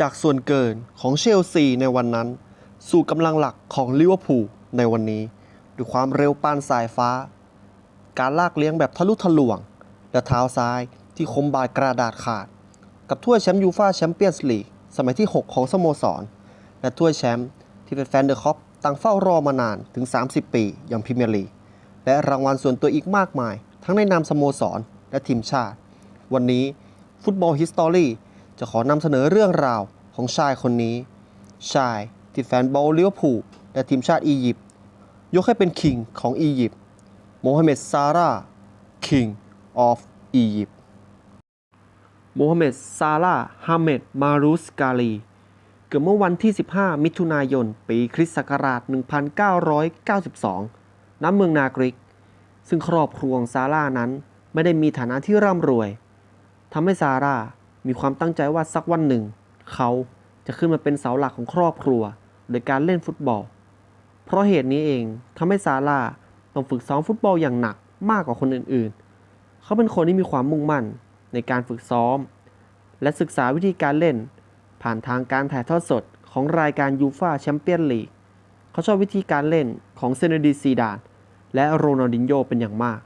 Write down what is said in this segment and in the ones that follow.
จากส่วนเกินของเชลซีในวันนั้น สู่กำลังหลักของลิเวอร์พูลในวันนี้ ด้วยความเร็วปานสายฟ้า การลากเลี้ยงแบบทะลุทะลวง และเท้าซ้ายที่คมบาดกระดาษขาด กับถ้วยแชมป์ยูฟ่าแชมเปี้ยนส์ลีกสมัยที่ 6 ของสโมสร และถ้วยแชมป์ที่เป็นแฟนเดอะคอปตั้งเฝ้ารอมานานถึง 30 ปีอย่างพรีเมียร์ลีกและรางวัลส่วนตัวอีกมากมาย ทั้งในนามสโมสรและทีมชาติ วันนี้ฟุตบอลฮิสตอรี่ จะขอนำเสนอเรื่องราวของชายคนนี้ ชายที่แฟนบอลเลิเวอร์พูลและทีมชาติอียิปต์ยกให้เป็นคิงของอียิปต์โมฮัมเหม็ดซาร่า King of Egypt โมฮัมเหม็ดซาร่าฮาเมดมารุสกาลี เกิดเมื่อวันที่ 15 มิถุนายน ปีคริสต์ศักราช 1992 ณ เมืองนากริก ซึ่งครอบครัวของซาร่านั้นไม่ได้มีฐานะที่ร่ำรวยทำให้ซาร่า มีความตั้งใจว่าสักวันหนึ่ง เขาจะขึ้นมาเป็นเสาหลักของครอบครัว โดยการเล่นฟุตบอล เพราะเหตุนี้เองทำให้ซาร่าต้องฝึกซ้อมฟุตบอลอย่างหนักมากกว่าคนอื่นๆ เขาเป็นคนที่มีความมุ่งมั่นในการฝึกซ้อม และศึกษาวิธีการเล่น ผ่านทางการถ่ายทอดสดของรายการยูฟาแชมเปี้ยนลีกเขาชอบวิธีการเล่นของเซนดีซีดาน และโรนัลดินโญเป็นอย่างมาก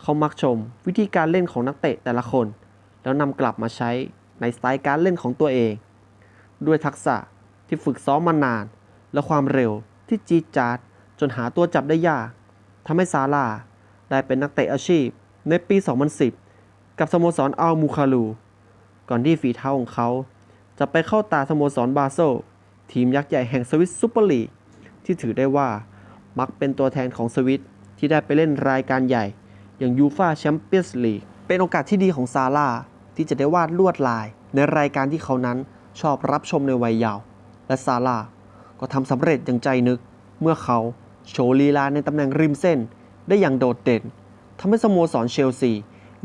เขามักชมวิธีการเล่นของนักเตะแต่ละคน แล้วนำกลับมาใช้ในสไตล์การเล่นของตัวเอง ด้วยทักษะที่ฝึกซ้อมมานาน และความเร็วที่จีจ๊าดจนหาตัวจับได้ยากทำให้ซาร่าได้เป็นนักเตะอาชีพในปี 2010 กับสโมสรอัลมูคาลู ก่อนที่ฝีเท้าของเขา จะไปเข้าตาสโมสรบาโซทีมยักษ์ใหญ่แห่งสวิสซูเปอร์ลีกที่ถือได้ว่ามักเป็นตัวแทนของสวิตที่ได้ไปเล่นรายการใหญ่ อย่างยูฟาแชมเปี้ยนส์ลีกเป็นโอกาสที่ดีของซาร่า ที่จะได้วาดลวดลายในรายการที่เขานั้นชอบรับชมในวัยเยาว์และซาร่าก็ทำสำเร็จอย่างใจนึก เมื่อเขาโชว์ลีลาในตำแหน่งริมเส้น ได้อย่างโดดเด่นทำให้สโมสรเชลซี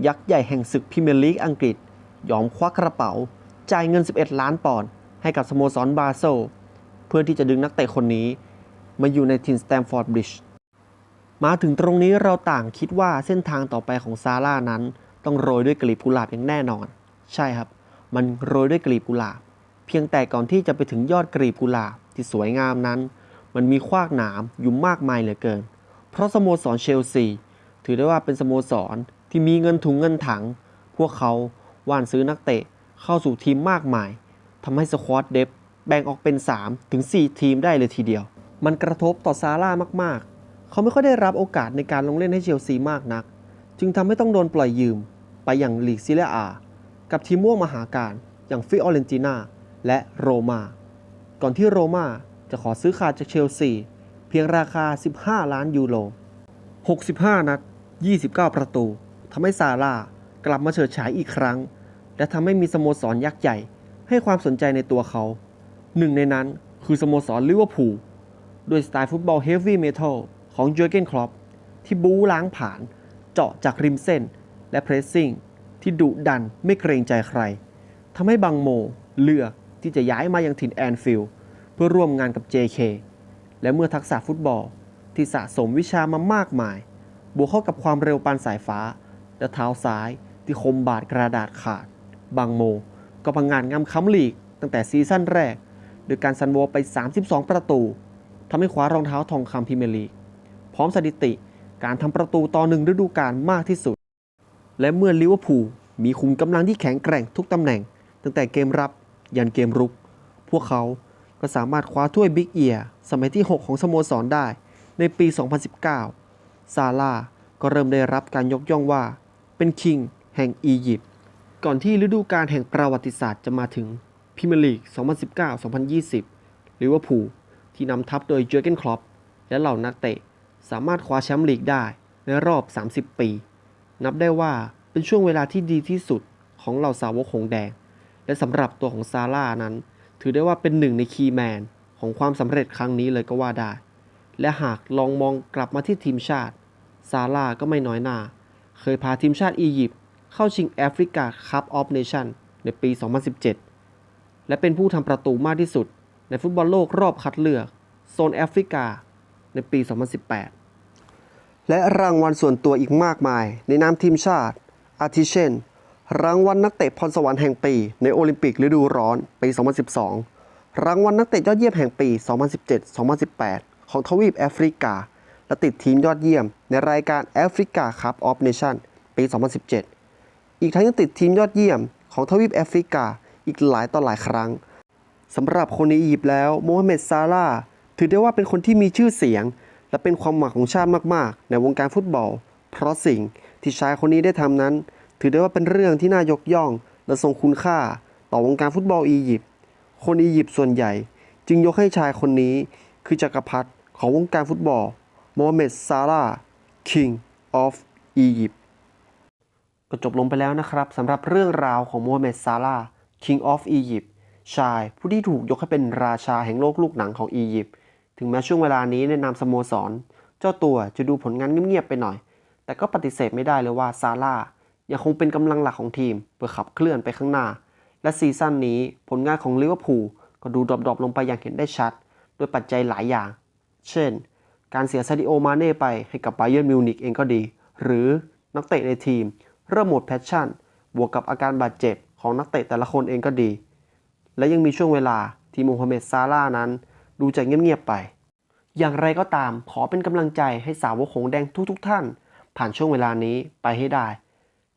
ยักษ์ใหญ่แห่งศึกพรีเมียร์ลีกอังกฤษ ยอมควักกระเป๋า จ่ายเงิน 11 ล้านปอนด์ให้กับสโมสรบาโซเพื่อที่จะดึงนักเตะคนนี้ มาอยู่ในทีมสแตมฟอร์ดบริดจ์มาถึงตรงนี้เราต่างคิดว่าเส้นทางต่อไปของซาร่านั้น ต้องโรยด้วยกลีบกุหลาบอย่างแน่นอน ใช่ครับ มันโรยด้วยกลีบกุหลาบ เพียงแต่ก่อนที่จะไปถึงยอดกลีบกุหลาบที่สวยงามนั้น มันมีขว้ากหนามอยู่มากมายเหลือเกิน เพราะสโมสรเชลซีถือได้ว่าเป็นสโมสรที่มีเงินถุงเงินถัง พวกเขาว่านซื้อนักเตะเข้าสู่ทีมมากมายทำให้สควอตเดฟแบ่งออกเป็น 3 ถึง 4 ทีมได้เลยทีเดียว มันกระทบต่อซาร่ามากๆ เขาไม่ค่อยได้รับโอกาสในการลงเล่นให้เชลซีมากนัก จึงทำให้ต้องโดนปล่อยยืม ไปอย่างลีกซิเลียอา กับทีมม่วงมหาการอย่างฟิออเรนตินาและโรมา ก่อนที่โรมาจะขอซื้อขาดจากเชลซีเพียงราคา 15 ล้านยูโร 65 นัด 29 ประตูทำให้ซาร่ากลับมาเฉิดฉายอีกครั้ง และทำให้มีสโมสรยักษ์ใหญ่ ให้ความสนใจในตัวเขา หนึ่งในนั้นคือสโมสรลิเวอร์พูลด้วยสไตล์ฟุตบอลเฮฟวี่เมทัลของเจอร์เกนคลอปที่บู๊ล้างผ่าน เจาะจากริมเส้น และเพรสซิ่งที่ดุดันไม่เกรงใจใครทำให้บังโมเลือกที่จะย้ายมายังถิ่นแอนฟิลด์เพื่อร่วมงานกับ JK และเมื่อทักษะฟุตบอลที่สะสมวิชามามากมาย บวกเข้ากับความเร็วปานสายฟ้า และเท้าซ้ายที่คมบาดกระดาษขาดบังโมก็พังงานงามค้ำลีกตั้งแต่ซีซั่นแรก โดยการซันโวไป 32 ประตูทำให้คว้ารองเท้าทองคำพรีเมียร์ลีก พร้อมสถิติการทำประตูต่อหนึ่งฤดูกาลมากที่สุด และเมื่อลิเวอร์พูลมีคุมกำลังที่แข็งแกร่งทุกตำแหน่ง ตั้งแต่เกมรับยันเกมรุก พวกเขาก็สามารถคว้าถ้วยบิ๊กเอียร์สมัยที่ 6 ของสโมสรได้ในปี 2019 ซาร่าก็เริ่มได้รับการยกย่องว่า เป็นคิงแห่งอียิปต์ก่อนที่ฤดูกาลแห่งประวัติศาสตร์จะมาถึงพรีเมียร์ลีก 2019-2020 ลิเวอร์พูลที่นำทัพโดยเจอร์เกนคลอปและเหล่านักเตะ สามารถคว้าแชมป์ลีกได้ในรอบ 30 ปี นับได้ว่าเป็นช่วงเวลาที่ดีที่สุดของเหล่าสาวกหงแดง และสำหรับตัวของซาร่านั้น ถือได้ว่าเป็นหนึ่งในคีย์แมนของความสำเร็จครั้งนี้เลยก็ว่าได้ และหากลองมองกลับมาที่ทีมชาติ ซาร่าก็ไม่น้อยหน้า เคยพาทีมชาติอียิปต์เข้าชิงแอฟริกาคัพออฟเนชั่นในปี 2017 และเป็นผู้ทำประตูมากที่สุด ในฟุตบอลโลกรอบคัดเลือก โซนแอฟริกาในปี 2018 และรางวัลส่วนตัวอีกมากมาย ในนามทีมชาติ อาทิเช่น รางวัลนักเตะพรสวรรค์แห่งปี ในโอลิมปิกฤดูร้อนปี 2012 รางวัลนักเตะยอดเยี่ยมแห่งปี 2017-2018 ของทวีปแอฟริกา และติดทีมยอดเยี่ยม ในรายการแอฟริกาคัพออฟเนชั่นปี 2017 อีกทั้งยังติดทีมยอดเยี่ยม ของทวีปแอฟริกาอีกหลายต่อหลายครั้งสำหรับคนในอียิปต์แล้วโมฮัมเหม็ดซาลาถือได้ว่าเป็นคนที่มีชื่อเสียง และเป็นความหวังของชาติมากๆ ในวงการฟุตบอล เพราะสิ่งที่ชายคนนี้ได้ทำนั้น ถือได้ว่าเป็นเรื่องที่น่ายกย่อง และทรงคุณค่า ต่อวงการฟุตบอลอียิปต์คนอียิปต์ส่วนใหญ่ จึงยกให้ชายคนนี้ คือจักรพรรดิของวงการฟุตบอลโมฮัมเหม็ดซาลาห์ King of Egypt ก็จบลงไปแล้วนะครับสำหรับเรื่องราวของโมฮัมเหม็ดซาลาห์ King of Egypt ชายผู้ที่ถูกยกให้เป็นราชาแห่งโลกลูกหนังของอียิปต์ ถึงแม้ช่วงเวลานี้ในนามสโมสร เจ้าตัวจะดูผลงานเงียบๆไปหน่อย แต่ก็ปฏิเสธไม่ได้เลยว่าซาร่ายังคงเป็นกำลังหลักของทีมเพื่อขับเคลื่อนไปข้างหน้า และซีซั่นนี้ผลงานของลิเวอร์พูลก็ดูดรอปๆลงไปอย่างเห็นได้ชัดด้วยปัจจัยหลายอย่าง เช่น การเสียซาดิโอมาเน่ไปให้กับไบเยิร์มิวนิกเองก็ดี หรือนักเตะในทีม เริ่มหมดแพชชั่น บวกกับอาการบาดเจ็บของนักเตะแต่ละคนเองก็ดี และยังมีช่วงเวลาที่โมฮัมเหม็ดซาร่านั้น ดูจะเงียบๆไป อย่างไรก็ตามขอเป็นกำลังใจให้สาวกหงแดงทุกๆทท่าน ผ่านช่วงเวลานี้ไปให้ได้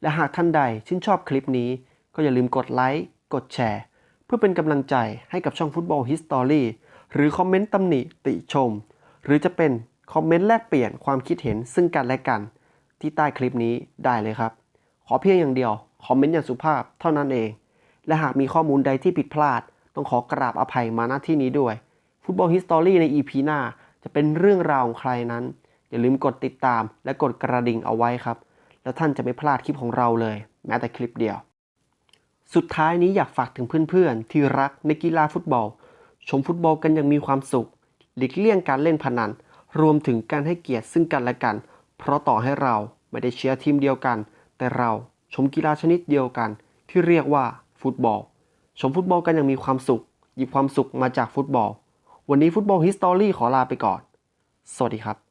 และหากท่านใดชื่นชอบคลิปนี้ ก็อย่าลืมกดไลค์กดแชร์ เพื่อเป็นกำลังใจให้กับช่องฟุตบอลฮิสตอรี่หรือคอมเมนต์ตำหนิติชม หรือจะเป็นคอมเมนต์แลกเปลี่ยนความคิดเห็นซึ่งกันและกัน ที่ใต้คลิปนี้ได้เลยครับ ขอเพียงอย่างเดียวคอมเมนต์อย่างสุภาพเท่านั้นเอง และหากมีข้อมูลใดที่ผิดพลาด ต้องขอกราบอภัยมาณที่นี้ด้วย ฟุตบอลฮิสตอรี่ใน EP หน้า จะเป็นเรื่องราวของใครนั้น อย่าลืมกดติดตามและกดกระดิ่งเอาไว้ครับ แล้วท่านจะไม่พลาดคลิปของเราเลย แม้แต่คลิปเดียว สุดท้ายนี้อยากฝากถึงเพื่อนๆ ที่รักในกีฬาฟุตบอล ชมฟุตบอลกันอย่างมีความสุข หลีกเลี่ยงการเล่นพนัน รวมถึงการให้เกียรติซึ่งกันและกัน เพราะต่อให้เราไม่ได้เชียร์ทีมเดียวกัน แต่เราชมกีฬาชนิดเดียวกัน ที่เรียกว่าฟุตบอล ชมฟุตบอลกันอย่างมีความสุข หยิบความสุขมาจากฟุตบอล วันนี้ฟุตบอลฮิสตอรี่ขอลาไปก่อน สวัสดีครับ